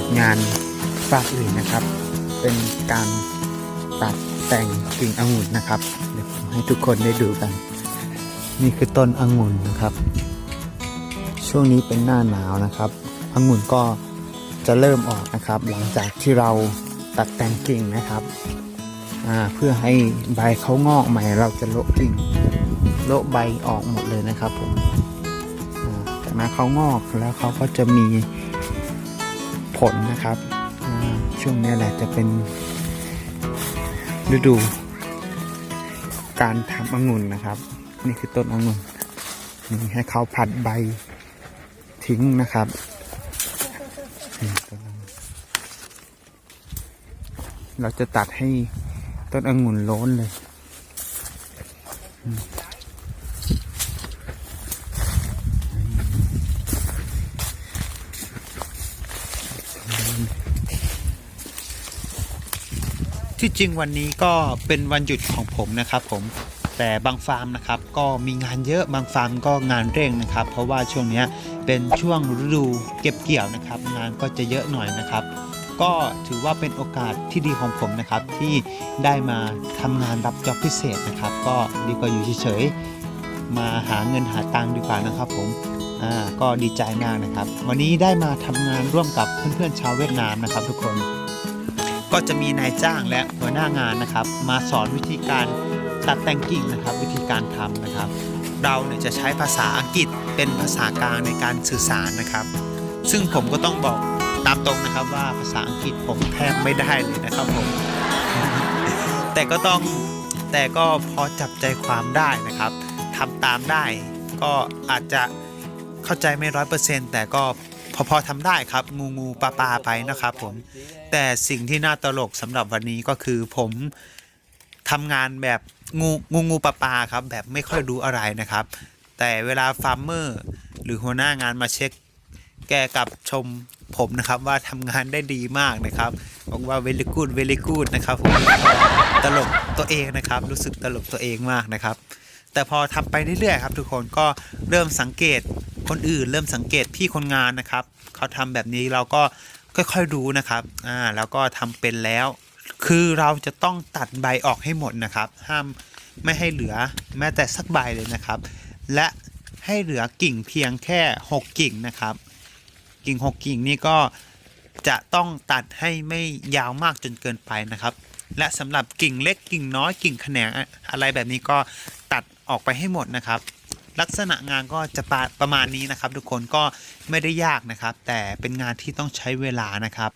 ษงานฝากอื่นนะครับ เป็นการตัดแต่งกิ่งองุ่นนะครับ เดี๋ยวผมให้ทุกคนได้ดูกัน นี่คือต้นองุ่นนะครับ ช่วงนี้เป็นหน้าหนาวนะครับองุ่นก็จะเริ่มออกนะครับ หลังจากที่เราตัดแต่งกิ่งนะครับเพื่อให้ใบเขางอกใหม่ เราจะโละกิ่งโละใบออกหมดเลยนะครับผมอ่าจากนั้นเขางอกแล้วเขาก็จะมี ผลนะครับช่วงนี้แหละจะเป็นฤดูการทำองุ่นนะครับ นี่คือต้นองุ่นนี่ให้เขาผัดใบทิ้งนะครับเราจะตัดให้ต้นองุ่นล้นเลย ที่จริงวันนี้ก็เป็นวันหยุดของผมนะครับผมแต่บางฟาร์มนะครับก็มีงานเยอะบางฟาร์มก็งานเร่งนะครับ เพราะว่าช่วงนี้เป็นช่วงฤดูเก็บเกี่ยวนะครับ งานก็จะเยอะหน่อยนะครับ ก็ถือว่าเป็นโอกาสที่ดีของผมนะครับ ที่ได้มาทำงานรับจ็อบพิเศษนะครับ ก็ดีกว่าอยู่เฉยๆมาหาเงินหาตังค์ดีกว่านะครับผมอ่าก็ดีใจมากนะครับ วันนี้ได้มาทำงานร่วมกับเพื่อนๆชาวเวียดนามนะครับ ทุกคน ก็จะมีนายจ้างและหัวหน้างานนะครับ มาสอนวิธีการตัดแต่งกิ่งนะครับ วิธีการทำนะครับ เราเนี่ยจะใช้ภาษาอังกฤษเป็นภาษากลางในการสื่อสารนะครับ ซึ่งผมก็ต้องบอกตามตรงนะครับว่าภาษาอังกฤษผมแทบไม่ได้เลยนะครับผม แต่ก็ต้องแต่ก็พอจับใจความได้นะครับทำตามได้ก็อาจจะเข้าใจไม่ร้อยเปอร์เซ็นต์แต่ก็ พอพอทำได้ครับ งูงูปลาปลาไปนะครับผม แต่สิ่งที่น่าตลกสำหรับวันนี้ก็คือผมทำงานแบบงูงูงูปลาปลาครับ แบบไม่ค่อยรู้อะไรนะครับ แต่เวลาฟาร์มเมอร์หรือหัวหน้างานมาเช็ค แกกับชมผมนะครับว่าทำงานได้ดีมากนะครับบอกว่า very good very good นะครับผมตลกตัวเองนะครับ รู้สึกตลกตัวเองมากนะครับ แต่พอทำไปเรื่อยๆครับ ทุกคนก็เริ่มสังเกตคนอื่น เริ่มสังเกตพี่คนงานนะครับ เขาทำแบบนี้เราก็ค่อยๆรู้นะครับอ่าแล้วก็ทำเป็นแล้ว คือเราจะต้องตัดใบออกให้หมดนะครับ ห้ามไม่ให้เหลือแม้แต่สักใบเลยนะครับ และให้เหลือกิ่งเพียงแค่ 6 กิ่งนะครับ กิ่ง 6 กิ่งนี่ก็จะต้องตัดให้ไม่ยาวมากจนเกินไปนะครับ และสำหรับกิ่งเล็กกิ่งน้อยกิ่งแขนงอะไรแบบนี้ก็ ออกไปให้หมดนะครับ ลักษณะงานก็จะประประมาณนี้นะครับ ทุกคนก็ไม่ได้ยากนะครับ แต่เป็นงานที่ต้องใช้เวลานะครับ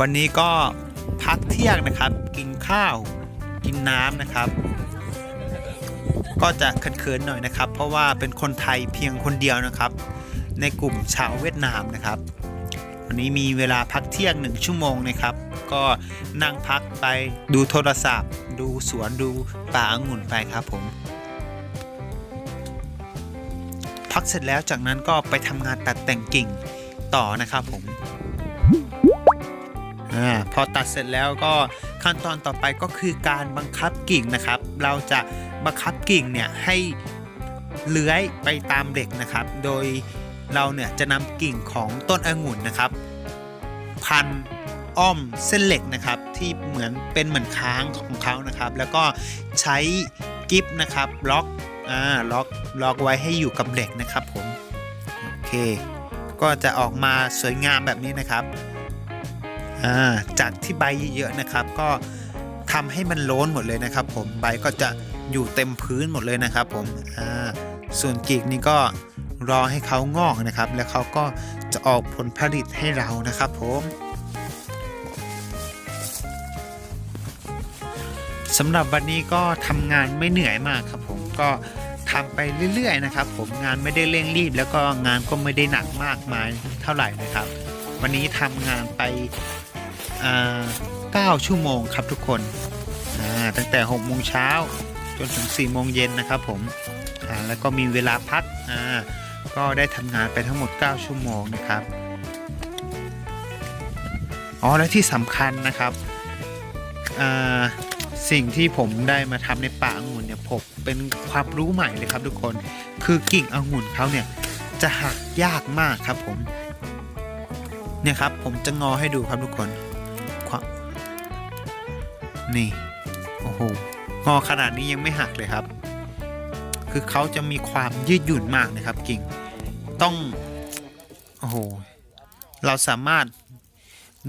วันนี้ก็พักเที่ยงนะครับ กินข้าว กินน้ำนะครับ ก็จะเขินๆหน่อยนะครับ เพราะว่าเป็นคนไทยเพียงคนเดียวนะครับ ในกลุ่มชาวเวียดนามนะครับ วันนี้มีเวลาพักเที่ยงหนึ่งชั่วโมงนะครับ ก็นั่งพักไปดูโทรศัพท์ ดูสวนดูป่าองุ่นไปครับผม พักเสร็จแล้วจากนั้นก็ไปทำงานตัดแต่งกิ่งต่อนะครับผมอพอตัดเสร็จแล้วก็ขั้นตอนต่อไปก็คือการบังคับกิ่งนะครับ เราจะบังคับกิ่งเนี่ยให้เลื้อยไปตามเหล็กนะครับ โดย เราเนี่ยจะนำกิ่งของต้นองุ่นนะครับ พันอ้อมเส้นเหล็กนะครับที่เหมือนเป็นเหมือนค้างของเขานะครับ แล้วก็ใช้กิฟนะครับล็อกอ่าล็อกล็อกไว้ให้อยู่กับเหล็กนะครับผมโอเค ก็จะออกมาสวยงามแบบนี้นะครับอ่าจากที่ใบเยอะๆนะครับ ก็ทำให้มันโล้นหมดเลยนะครับ ผมใบก็จะอยู่เต็มพื้นหมดเลยนะครับ ผมอ่าส่วนกิ่งนี่ก็ รอให้เขางอกนะครับ แล้วเขาก็จะออกผลผลิตให้เรานะครับผมสำหรับวันนี้ก็ทำงานไม่เหนื่อยมากครับผมก็ทำไปเรื่อยๆนะครับผมงานไม่ได้เร่งรีบ แล้วก็งานก็ไม่ได้หนักมากมายเท่าไหร่นะครับ วันนี้ทำงานไป9ชั่วโมงครับทุกคนตั้งแต่6โมงเช้าจนถึง4โมงเย็นนะครับผมแล้วก็มีเวลาพักอ่า ก็ได้ทำงานไปทั้งหมด 9 ชั่วโมงนะครับ อ๋อ และที่สำคัญนะครับ สิ่งที่ผมได้มาทำในป่าองุ่นเนี่ยผมเป็นความรู้ใหม่เลยครับทุกคน คือกิ่งองุ่นเขาเนี่ยจะหักยากมากครับผม เนี่ยครับผมจะงอให้ดูครับทุกคนนี่ โอ้โห งอขนาดนี้ยังไม่หักเลยครับ คือเขาจะมีความยืดหยุ่นมากนะครับกิ่งต้องโอ้โหเราสามารถ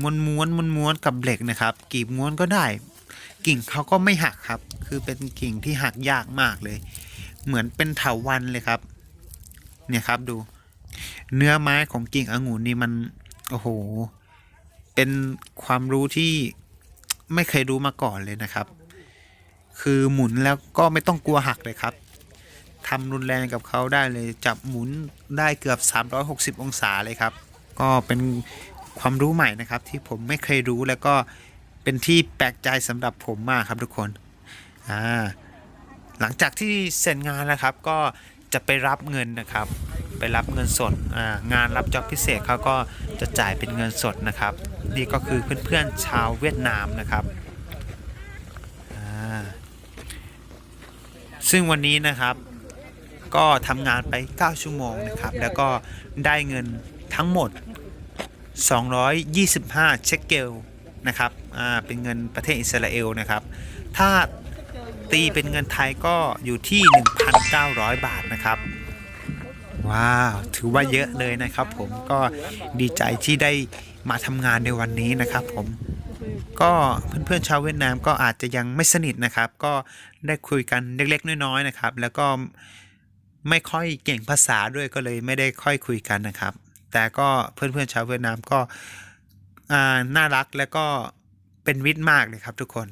ม้วนม้วนม้วนม้วนกับเหล็กนะครับกีบม้วนก็ได้ กิ่งเขาก็ไม่หักครับ คือเป็นกิ่งที่หักยากมากเลย เหมือนเป็นเถาวันเลยครับ เนี่ยครับดู เนื้อไม้ของกิ่งองุ่นนี่มันโอ้โห เป็นความรู้ที่ไม่เคยรู้มาก่อนเลยนะครับ คือหมุนแล้วก็ไม่ต้องกลัวหักเลยครับ ทำรุนแรงกับเขาได้เลยจับหมุนได้เกือบ 360 องศาเลยครับ ก็เป็นความรู้ใหม่นะครับที่ผมไม่เคยรู้แล้วก็เป็นที่แปลกใจสำหรับผมมากครับทุกคนอ่าหลังจากที่เสร็จงานแล้วครับก็จะไปรับเงินนะครับ ไปรับเงินสดงานรับจ็อบพิเศษเขาก็จะจ่ายเป็นเงินสดนะครับ นี่ก็คือเพื่อนๆชาวเวียดนามนะครับซึ่งวันนี้นะครับ ก็ทำงานไป 9 ชั่วโมงนะครับ แล้วก็ได้เงินทั้งหมด 225 เชคเกลนะครับอ่าเป็นเงินประเทศอิสราเอลนะครับ ถ้าตีเป็นเงินไทยก็อยู่ที่ 1,900 บาทนะครับ ว้าว ถือว่าเยอะเลยนะครับผมก็ดีใจที่ได้มาทำงานในวันนี้นะครับผมก็เพื่อนๆชาวเวียดนามก็อาจจะยังไม่สนิทนะครับ ก็ได้คุยกันเล็กๆน้อยๆนะครับ แล้วก็ ไม่ค่อยเก่งภาษาด้วยก็เลยไม่ได้ค่อยคุยกันนะครับ แต่ก็เพื่อนๆชาวเวียดนามก็น่ารักแล้วก็เป็นมิตมากเลยครับทุกคน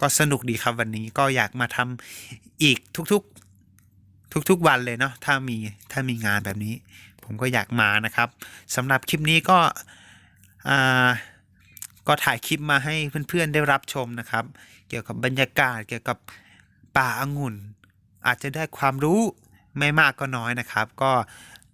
ก็สนุกดีครับวันนี้ก็อยากมาทำอีกทุกๆทุกๆวันเลยเนาะถ้ามีถ้ามีงานแบบนี้ ผมก็อยากมานะครับสำหรับคลิปนี้ก็อ่าก็ถ่ายคลิปมาให้เพื่อนๆได้รับชมนะครับ เกี่ยวกับบรรยากาศเกี่ยวกับป่าองุ่น อาจจะได้ความรู้ไม่มากก็น้อยนะครับ ก็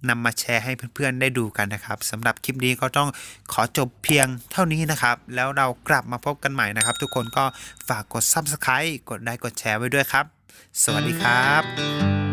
นำมาแชร์ให้เพื่อนๆได้ดูกันนะครับสำหรับคลิปนี้ก็ต้องขอจบเพียงเท่านี้นะครับ แล้วเรากลับมาพบกันใหม่นะครับ ทุกคนก็ฝากกด Subscribe กดไลค์กดแชร์ไว้ด้วยครับ สวัสดีครับ